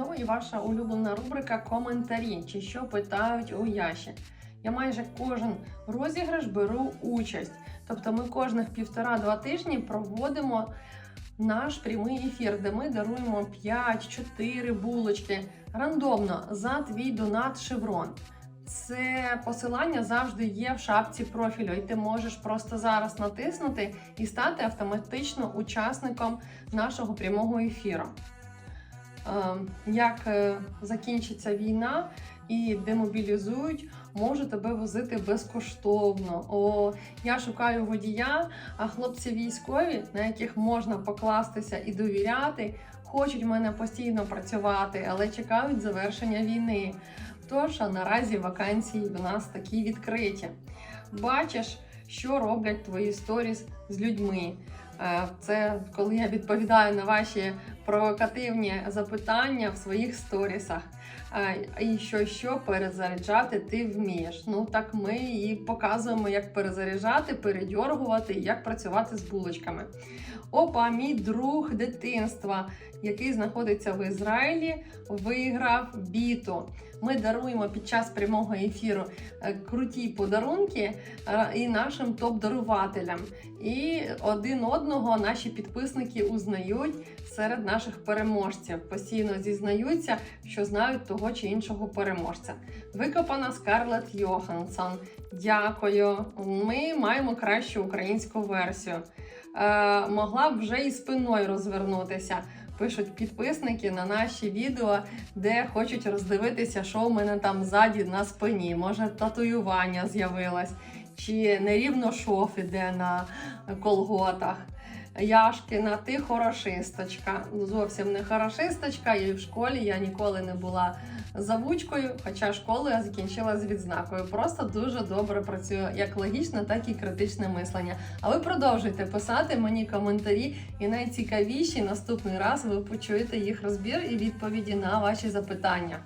знову і ваша улюблена рубрика коментарі чи що питають у Яші. Я майже кожен розіграш беру участь. Тобто ми кожних півтора-два тижні проводимо наш прямий ефір, де ми даруємо 5-4 булочки рандомно за твій донат Шеврон. Це посилання завжди є в шапці профілю, і ти можеш просто зараз натиснути і стати автоматично учасником нашого прямого ефіру. Е, Як е, закінчиться війна і демобілізують, можу тебе возити безкоштовно. О, я шукаю водія, а хлопці військові, на яких можна покластися і довіряти, хочуть в мене постійно працювати, але чекають завершення війни. Тож а наразі вакансії в нас такі відкриті. Бачиш, що роблять твої сторіс з людьми. Е, Це коли я відповідаю на ваші провокативні запитання в своїх сторісах. Е, І що, що перезаряджати ти вмієш. Ну так ми і показуємо, як перезаряджати, передьоргувати як працювати з булочками. Опа, мій друг дитинства, який знаходиться в Ізраїлі, виграв біту. Ми даруємо під час прямого ефіру е, круті подарунки е, і нашим топ-дарувателям. І один одного наші підписники узнають серед наших переможців. Постійно зізнаються, що знають того чи іншого переможця. Викопана Скарлет Йоханссон. Дякую. Ми маємо кращу українську версію. Е, могла б вже і спиною розвернутися. Пишуть підписники на наші відео, де хочуть роздивитися, що в мене там ззаді на спині. Може, татуювання з'явилось, чи нерівно шов іде на колготах. Яшкіна, ти хорошисточка. Ну, зовсім не хорошисточка. І в школі я ніколи не була завучкою, хоча школу я закінчила з відзнакою. Просто дуже добре працюю як логічне, так і критичне мислення. А ви продовжуйте писати мені коментарі, і найцікавіші наступний раз ви почуєте їх розбір і відповіді на ваші запитання.